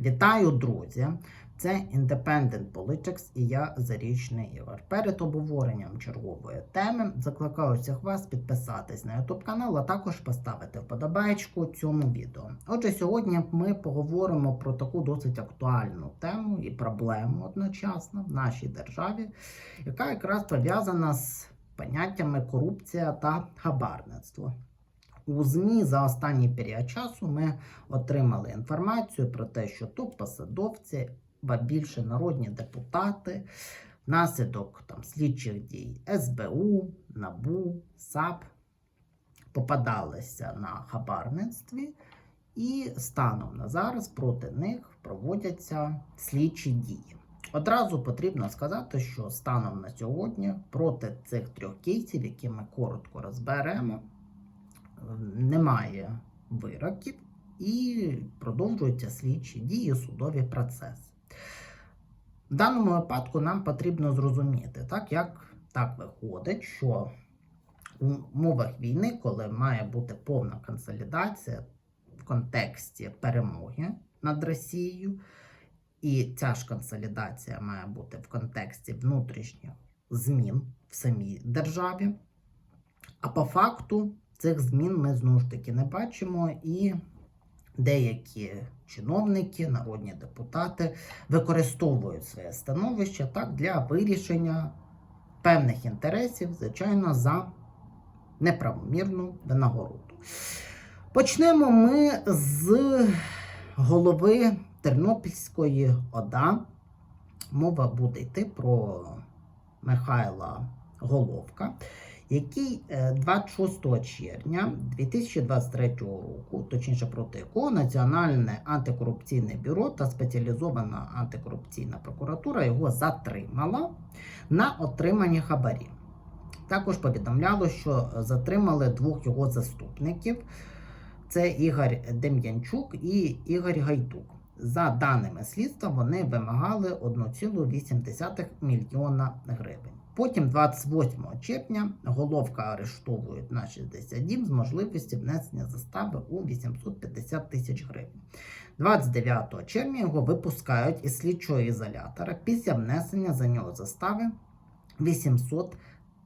Вітаю, друзі! Це Independent Politics і я Зарічний Ігор. Перед обговоренням чергової теми закликаю всіх вас підписатись на YouTube канал, а також поставити вподобайку цьому відео. Отже, сьогодні ми поговоримо про таку досить актуальну тему і проблему одночасно в нашій державі, яка якраз пов'язана з поняттями корупція та хабарництво. У ЗМІ за останній період часу ми отримали інформацію про те, що топ-посадовці, ба більше народні депутати, внаслідок там, слідчих дій СБУ, НАБУ, САП попадалися на хабарництві, і станом на зараз проти них проводяться слідчі дії. Одразу потрібно сказати, що станом на сьогодні проти цих трьох кейсів, які ми коротко розберемо, немає вироків і продовжуються слідчі дії, судові процеси. В даному випадку нам потрібно зрозуміти, так, як так виходить, що у умовах війни, коли має бути повна консолідація в контексті перемоги над Росією, і ця ж консолідація має бути в контексті внутрішніх змін в самій державі. А по факту цих змін ми знову ж таки не бачимо, і деякі чиновники, народні депутати використовують своє становище так для вирішення певних інтересів, звичайно, за неправомірну винагороду. Почнемо ми з голови Тернопільської ОДА. Мова буде йти про Михайла Головка який е, 26 червня 2023 року, точніше проти якого Національне антикорупційне бюро та спеціалізована антикорупційна прокуратура його затримала на отриманні хабарів. Також повідомляло, що затримали двох його заступників: це Ігор Дем'янчук і Ігор Гайдук. За даними слідства, вони вимагали 1,8 мільйона гривень. Потім, 28 червня, головка арештовують на 60 діб з можливістю внесення застави у 850 тисяч гривень. 29 червня його випускають із слідчого ізолятора після внесення за нього застави 800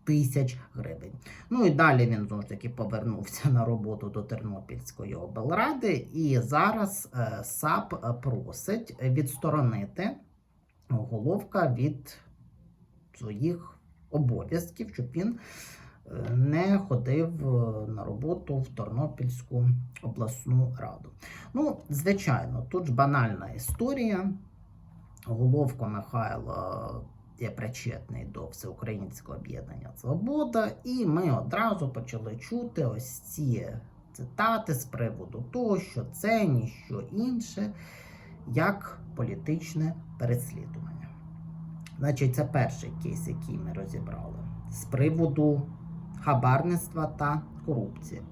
тисяч гривень. Ну і далі він знову ж таки повернувся на роботу до Тернопільської облради, і зараз е, САП просить відсторонити головка від своїх обов'язків, щоб він е, не ходив е, на роботу в Тернопільську обласну раду. Ну, звичайно, тут ж банальна історія. Головко Михайло є причетний до Всеукраїнського об'єднання Свобода, і ми одразу почали чути ось ці цитати з приводу того, що це ніщо інше, як політичне переслідування. Значить, це перший кейс, який ми розібрали з приводу хабарництва та корупції.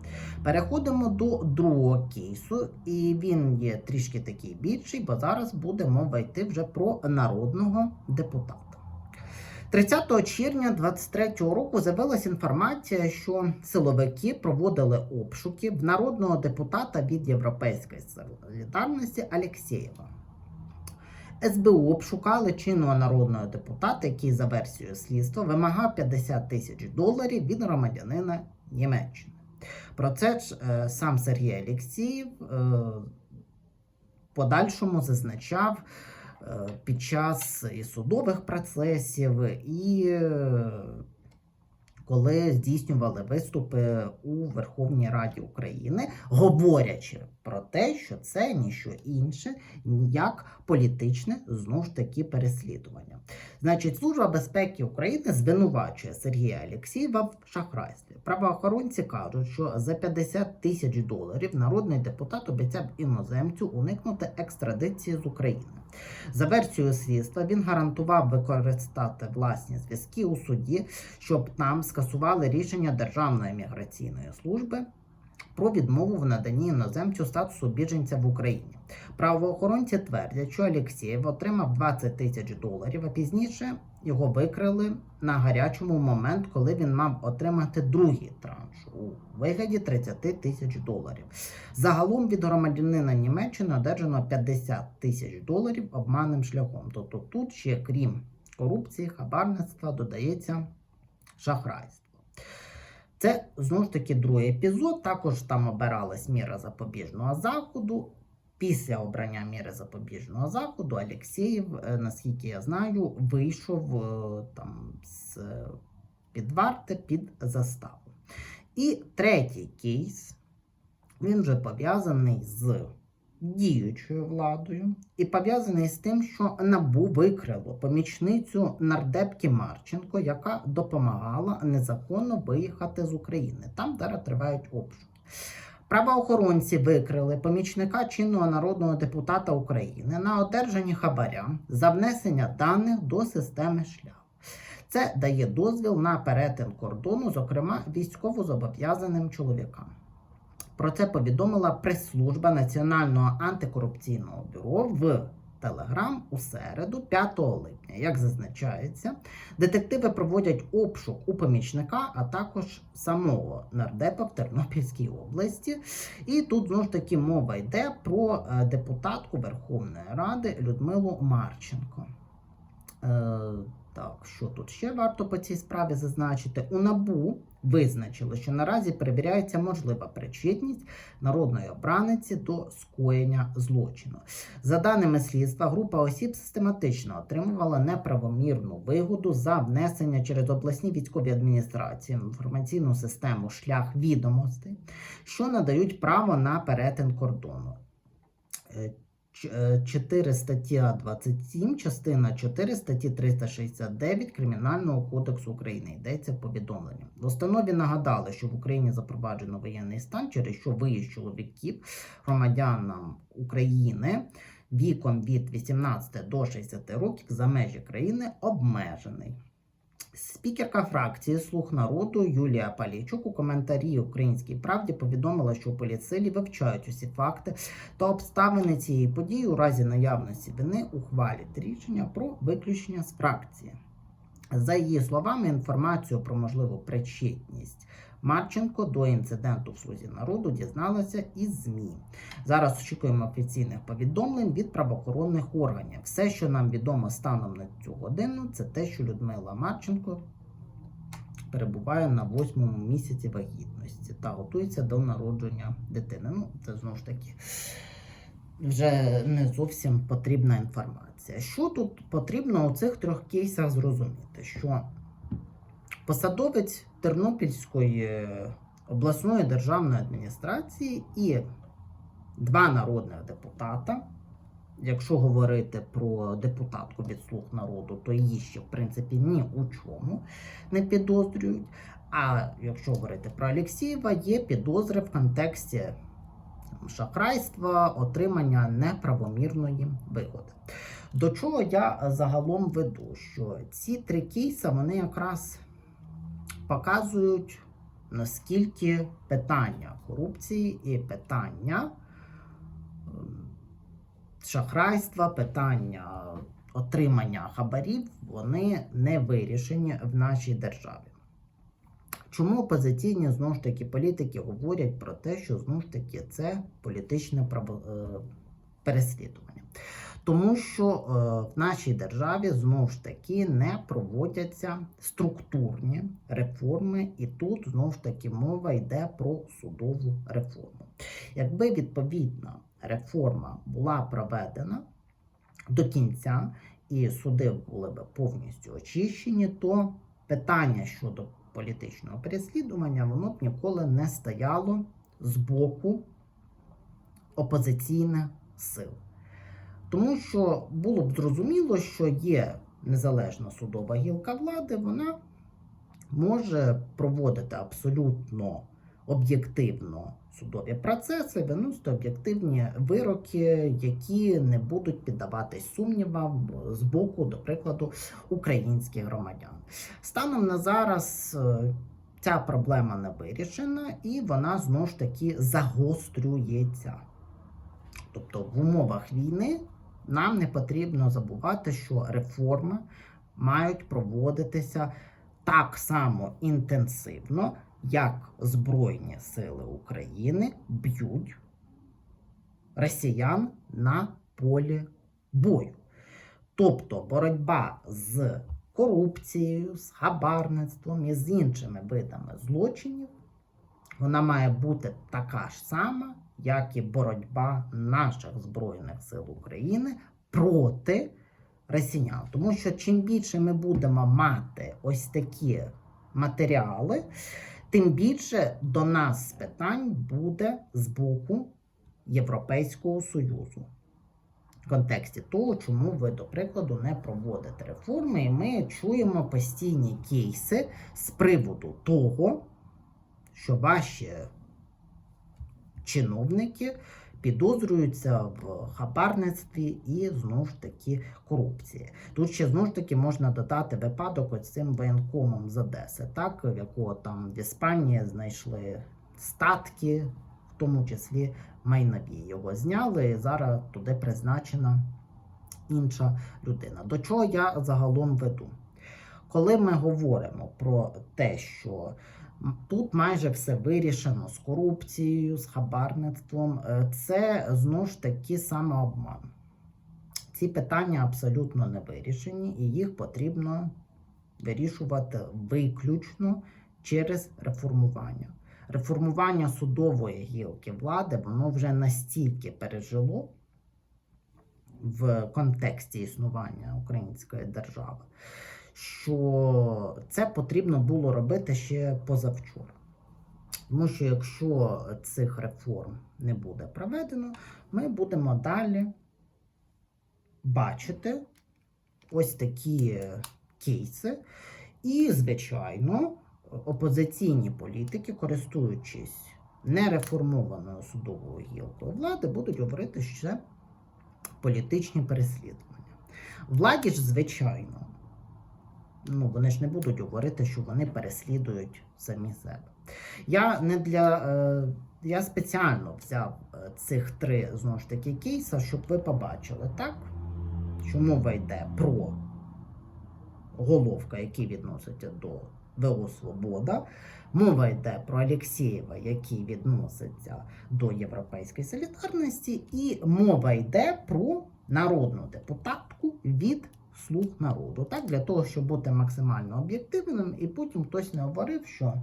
Переходимо до другого кейсу, і він є трішки такий більший, бо зараз буде мова йти вже про народного депутата. 30 червня 2023 року з'явилася інформація, що силовики проводили обшуки в народного депутата від Європейської солідарності Алєксєєва. СБУ обшукали чинного народного депутата, який за версією слідства вимагав 50 тисяч доларів від громадянина Німеччини. Про це ж е, сам Сергій Алєксєєв е, подальшому зазначав е, під час і судових процесів, і е, коли здійснювали виступи у Верховній Раді України, говорячи про те, що це ніщо інше, як політичне знову ж таки переслідування. Значить, Служба безпеки України звинувачує Сергія Алєксєєва в шахрайстві. Правоохоронці кажуть, що за 50 тисяч доларів народний депутат обіцяв іноземцю уникнути екстрадиції з України. За версією слідства, він гарантував використати власні зв'язки у суді, щоб там скасували рішення Державної міграційної служби про відмову в наданні іноземцю статусу біженця в Україні. Правоохоронці твердять, що Алєксєєв отримав 20 тисяч доларів, а пізніше його викрили на гарячому момент, коли він мав отримати другий транш у вигляді 30 тисяч доларів. Загалом від громадянина Німеччини одержано 50 тисяч доларів обманним шляхом. Тобто тут ще крім корупції, хабарництва додається шахрайство. Це знову ж таки другий епізод. Також там обиралась міра запобіжного заходу. Після обрання міри запобіжного заходу Алєксєєв, е, наскільки я знаю, вийшов е, там з е, під варти під заставу. І третій кейс, він вже пов'язаний з діючою владою і пов'язаний з тим, що НАБУ викрило помічницю нардепки Марченко, яка допомагала незаконно виїхати з України. Там зараз тривають обшуки. Правоохоронці викрили помічника чинного народного депутата України на одержанні хабаря за внесення даних до системи шлях. Це дає дозвіл на перетин кордону, зокрема військовозобов'язаним чоловікам. Про це повідомила прес-служба Національного антикорупційного бюро в Телеграм у середу, 5 липня. Як зазначається, детективи проводять обшук у помічника, а також самого нардепа в Тернопільській області. І тут знову ж таки мова йде про е, депутатку Верховної Ради Людмилу Марченко. Е, так, що тут ще варто по цій справі зазначити? У НАБУ визначили, що наразі перевіряється можлива причетність народної обраниці до скоєння злочину. За даними слідства, група осіб систематично отримувала неправомірну вигоду за внесення через обласні військові адміністрації в інформаційну систему шлях відомостей, що надають право на перетин кордону. Е, Ч- е, 4 стаття 27, частина 4 статті 369 Кримінального кодексу України йдеться в повідомленні. В установі нагадали, що в Україні запроваджено воєнний стан, через що виїзд чоловіків громадянам України віком від 18 до 60 років за межі країни обмежений. Спікерка фракції Слуг народу Юлія Палійчук у коментарі Українській правді повідомила, що у поліцилі вивчають усі факти та обставини цієї події у разі наявності вини ухвалять рішення про виключення з фракції. За її словами, інформацію про можливу причетність Марченко до інциденту в слузі народу дізналася із ЗМІ. Зараз очікуємо офіційних повідомлень від правоохоронних органів. Все, що нам відомо станом на цю годину, це те, що Людмила Марченко перебуває на восьмому місяці вагітності та готується до народження дитини. Ну, це знову ж таки вже не зовсім потрібна інформація. Що тут потрібно у цих трьох кейсах зрозуміти? Що посадовець Тернопільської обласної державної адміністрації і два народних депутата. Якщо говорити про депутатку від слуг народу, то її ще в принципі ні у чому не підозрюють. А якщо говорити про Алєксєєва, є підозри в контексті шахрайства, отримання неправомірної вигоди. До чого я загалом веду, що ці три кейси вони якраз показують, наскільки питання корупції і питання ем, шахрайства, питання отримання хабарів, вони не вирішені в нашій державі. Чому опозиційні знову ж таки політики говорять про те, що знову ж таки це політичне право, е, переслідування? Тому що е, в нашій державі знову ж таки не проводяться структурні реформи, і тут знову ж таки мова йде про судову реформу. Якби відповідна реформа була проведена до кінця, і суди були б повністю очищені, то питання щодо політичного переслідування воно б ніколи не стояло з боку опозиційних сил. Тому що було б зрозуміло, що є незалежна судова гілка влади, вона може проводити абсолютно об'єктивно судові процеси, виносити об'єктивні вироки, які не будуть піддаватись сумнівам з боку, до прикладу, українських громадян. Станом на зараз е, ця проблема не вирішена, і вона знову ж таки загострюється. Тобто в умовах війни нам не потрібно забувати, що реформи мають проводитися так само інтенсивно, як Збройні Сили України б'ють росіян на полі бою. Тобто боротьба з корупцією, з хабарництвом і з іншими видами злочинів, вона має бути така ж сама, як і боротьба наших Збройних сил України проти росіян. Тому що чим більше ми будемо мати ось такі матеріали, тим більше до нас питань буде з боку Європейського Союзу. В контексті того, чому ви, до прикладу, не проводите реформи, і ми чуємо постійні кейси з приводу того, що ваші чиновники підозрюються в хабарництві і знову ж таки корупції. Тут ще знову ж таки можна додати випадок ось цим воєнкомом з Одеси, так, в якого там в Іспанії знайшли статки, в тому числі майнові. Його зняли, і зараз туди призначена інша людина. До чого я загалом веду? Коли ми говоримо про те, що тут майже все вирішено з корупцією, з хабарництвом, е, це знову ж таки самообман. Ці питання абсолютно не вирішені, і їх потрібно вирішувати виключно через реформування. Реформування судової гілки влади воно вже настільки пережило в контексті існування української держави, що це потрібно було робити ще позавчора. Тому що якщо цих реформ не буде проведено, ми будемо далі бачити ось такі кейси. І, звичайно, опозиційні політики, користуючись нереформованою судовою гілкою влади, будуть говорити, що політичні переслідування. Владі ж, звичайно, ну, вони ж не будуть говорити, що вони переслідують самі себе. Я не для. Е, я спеціально взяв е, цих три знову ж таки кейса, щоб ви побачили, так? Що мова йде про головка, який відноситься до ВО Свобода. Мова йде про Алєксєєва, який відноситься до Європейської солідарності, і мова йде про народну депутатку від слуг народу. Так, для того, щоб бути максимально об'єктивним, і потім хтось не говорив, що.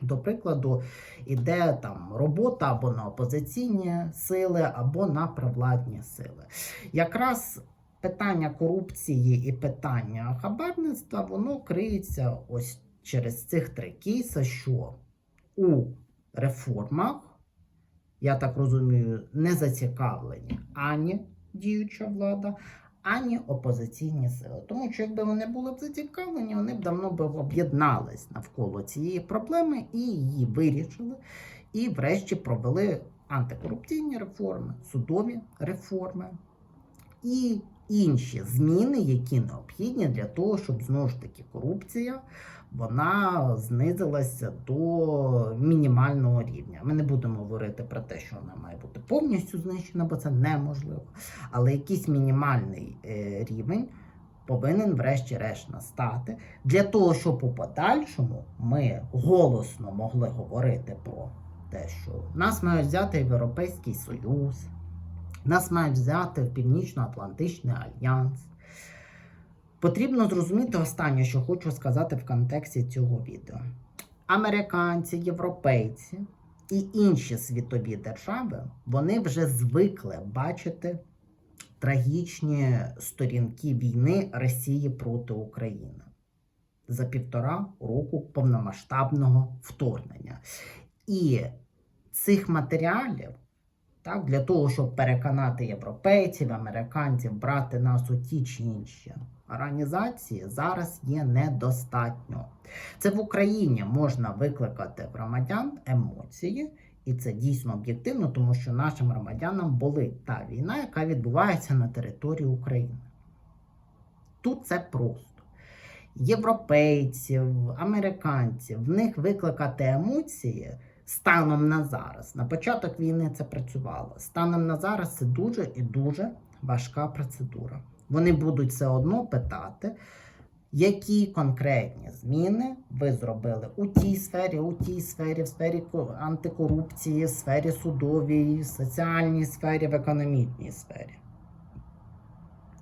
До прикладу, іде там робота або на опозиційні сили, або на провладні сили. Якраз питання корупції і питання хабарництва, воно криється ось через цих три кейси, що у реформах, я так розумію, не зацікавлені ані діюча влада, ані опозиційні сили. Тому що якби вони були б зацікавлені, вони б давно б об'єднались навколо цієї проблеми і її вирішили, і врешті провели антикорупційні реформи, судові реформи і інші зміни, які необхідні для того, щоб знову ж таки корупція вона знизилася до мінімального рівня. Ми не будемо говорити про те, що вона має бути повністю знищена, бо це неможливо. Але якийсь мінімальний е, рівень повинен, врешті-решт, настати для того, щоб у подальшому ми голосно могли говорити про те, що нас мають взяти Європейський Союз, нас мають взяти Північно-Атлантичний альянс. Потрібно зрозуміти останнє, що хочу сказати в контексті цього відео. Американці, європейці і інші світові держави вони вже звикли бачити трагічні сторінки війни Росії проти України за півтора року повномасштабного вторгнення. І цих матеріалів так, для того, щоб переконати європейців, американців брати нас у ті чи інші організації, зараз є недостатньо. Це в Україні можна викликати громадян емоції, і це дійсно об'єктивно, тому що нашим громадянам болить та війна, яка відбувається на території України. Тут це просто. європейців, американців, в них викликати емоції станом на зараз. На початок війни це працювало. Станом на зараз це дуже і дуже важка процедура. Вони будуть все одно питати, які конкретні зміни ви зробили у тій сфері, у тій сфері, в сфері антикорупції, в сфері судовій, в соціальній сфері, в економічній сфері.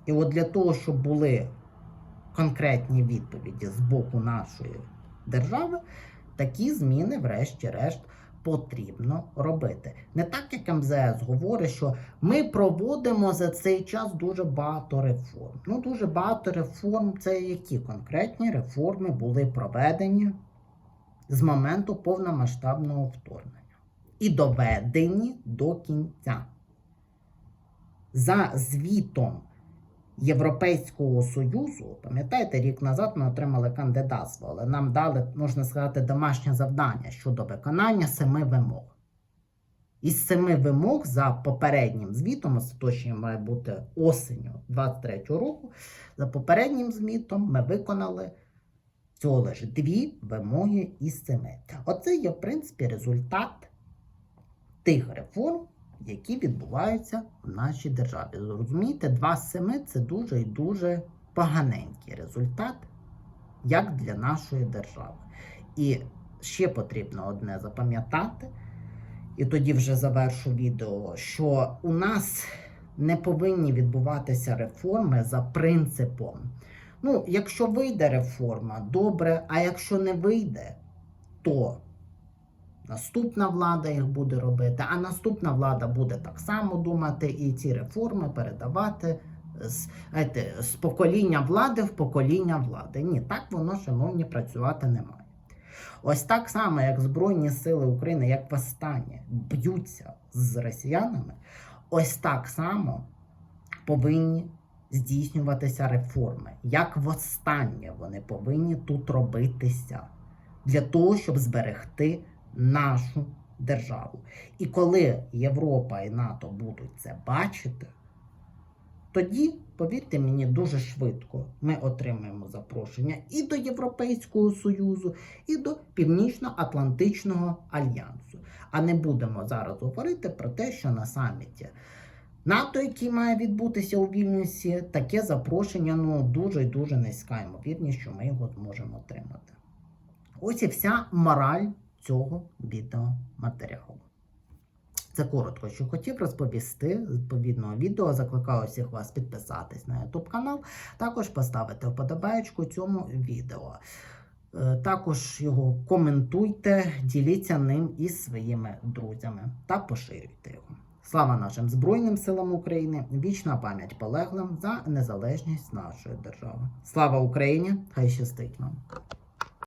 І от для того, щоб були конкретні відповіді з боку нашої держави, такі зміни, врешті-решт, потрібно робити. Не так, як МЗС говорить, що ми проводимо за цей час дуже багато реформ. Ну, дуже багато реформ це які конкретні реформи були проведені з моменту повномасштабного вторгнення і доведені до кінця. За звітом Європейського Союзу, пам'ятаєте, рік назад ми отримали кандидатство, але нам дали, можна сказати, домашнє завдання щодо виконання семи вимог. Із семи вимог за попереднім звітом, остаточні має бути осенню 23-го року, за попереднім звітом ми виконали всього лише дві вимоги із семи. Оце є, в принципі, результат тих реформ, які відбуваються в нашій державі. Розумієте, 2 з 7 це дуже і дуже поганенький результат, як для нашої держави. І ще потрібно одне запам'ятати, і тоді вже завершу відео, що у нас не повинні відбуватися реформи за принципом. Ну, якщо вийде реформа, добре, а якщо не вийде, то Наступна влада їх буде робити, а наступна влада буде так само думати і ці реформи передавати з, знаєте, з покоління влади в покоління влади. Ні, так воно, шановні, працювати не має. Ось так само, як Збройні Сили України, як востаннє б'ються з росіянами, ось так само повинні здійснюватися реформи. Як востаннє вони повинні тут робитися для того, щоб зберегти нашу державу. І коли Європа і НАТО будуть це бачити, тоді, повірте мені, дуже швидко ми отримаємо запрошення і до Європейського Союзу, і до Північно-Атлантичного альянсу. А не будемо зараз говорити про те, що на саміті НАТО, який має відбутися у Вільнюсі, таке запрошення ну, дуже і дуже низька ймовірність, що ми його зможемо отримати. Ось і вся мораль цього відеоматеріалу. Це коротко, що хотів розповісти з відповідного відео. Закликаю всіх вас підписатись на YouTube канал, також поставити вподобаєчку цьому відео. Е, Також його коментуйте, діліться ним із своїми друзями та поширюйте його. Слава нашим Збройним силам України! Вічна пам'ять полеглим за незалежність нашої держави. Слава Україні! Хай щастить вам!